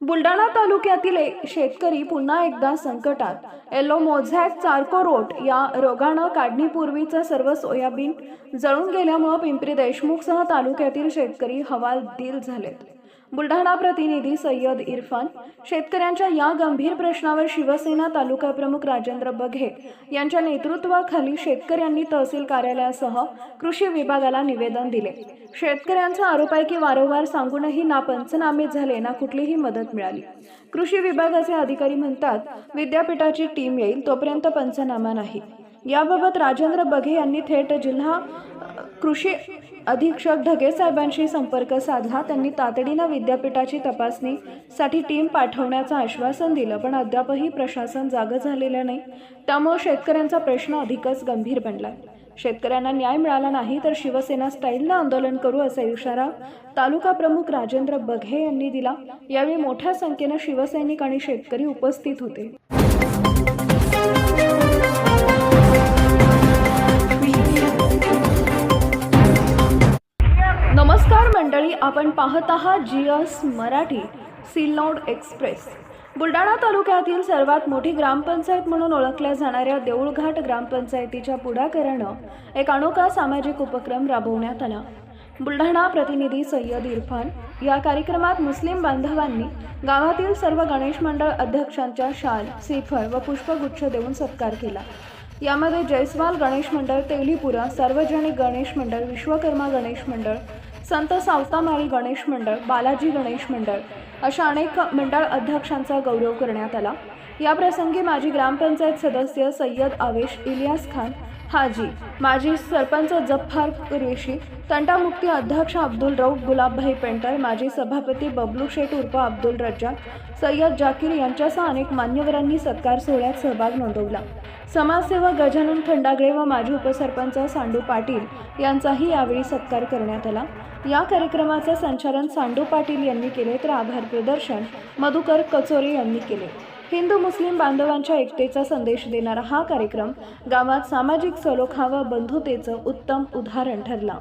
बुलढाणा तालुक्यातील शेतकरी पुन्हा एकदा संकटात. एलो मोझॅक चार्कोरोट या रोगानं काढणीपूर्वीचं सर्व सोयाबीन जळून गेल्यामुळं पिंपरी देशमुखसह तालुक्यातील शेतकरी हवालदिल झालेत. बुलढाणा प्रतिनिधी सय्यद इरफान शेतकऱ्यांच्या या गंभीर प्रश्नावर शिवसेना तालुका प्रमुख राजेंद्र बघे यांच्या नेतृत्वाखाली शेतकऱ्यांनी तहसील कार्यालयासह कृषी विभागाला निवेदन दिले. शेतकऱ्यांचा आरोप आहे की वारंवार सांगूनही ना पंचनामे झाले ना कुठलीही मदत मिळाली. कृषी विभागाचे अधिकारी म्हणतात विद्यापीठाची टीम येईल तोपर्यंत पंचनामा नाही. याबाबत राजेंद्र बघे यांनी थेट जिल्हा कृषी अधीक्षक ढगे साहेबांशी संपर्क साधला. त्यांनी तातडीनं विद्यापीठाची तपासणीसाठी टीम पाठवण्याचं आश्वासन दिलं पण अद्यापही प्रशासन जागं झालेलं नाही. त्यामुळे शेतकऱ्यांचा प्रश्न अधिकच गंभीर बनला. शेतकऱ्यांना न्याय मिळाला नाही तर शिवसेना स्टाईलनं आंदोलन करू असा इशारा तालुका प्रमुख राजेंद्र बघे यांनी दिला. यावेळी मोठ्या संख्येनं शिवसैनिक आणि शेतकरी उपस्थित होते. आपण पाहत आहात G S Marathi Sillod express. Buldhana तालुक्यातील सर्वात मोठी ग्रामपंचायत म्हणून ओळखल्या जाणाऱ्या देऊळघाट ग्रामपंचायतीच्या पुढाकारानं एक अनोखा सामाजिक उपक्रम राबवण्यात आला. बुलढाणा प्रतिनिधी सय्यद इरफान या कार्यक्रमात मुस्लिम बांधवांनी गावातील सर्व गणेश मंडळ अध्यक्षांच्या शाल श्रीफळ व पुष्पगुच्छ देऊन सत्कार केला. यामध्ये जयस्वाल गणेश मंडळ तेलीपुरा सार्वजनिक गणेश मंडळ विश्वकर्मा गणेश मंडळ संत सावतामाळी गणेश मंडळ बालाजी गणेश मंडळ अशा अनेक मंडळ अध्यक्षांचा गौरव करण्यात आला. याप्रसंगी माजी ग्रामपंचायत सदस्य सय्यद आवेश इलियास खान हाजी माजी सरपंच जफ्फार कुरेशी तंटामुक्ती अध्यक्ष अब्दुल रऊफ गुलाबभाई पेंटर माजी सभापती बबलू शेठ उर्फ अब्दुल रज्जाक सय्यद जाकीर यांच्यासह अनेक मान्यवरांनी सत्कार सोहळ्यात सहभाग नोंदवला. समाजसेवक गजानन खंडागळे व माजी उपसरपंच सांडू पाटील यांचाही यावेळी सत्कार करण्यात आला. या कार्यक्रमाचे संचालन सांडू पाटील यांनी केले तर आभार प्रदर्शन मधुकर कचोरे यांनी केले. हिंदू मुस्लिम बांधवांच्या एकतेचा संदेश देणारा हा कार्यक्रम गावात सामाजिक सलोखा व बंधुतेचं उत्तम उदाहरण ठरला.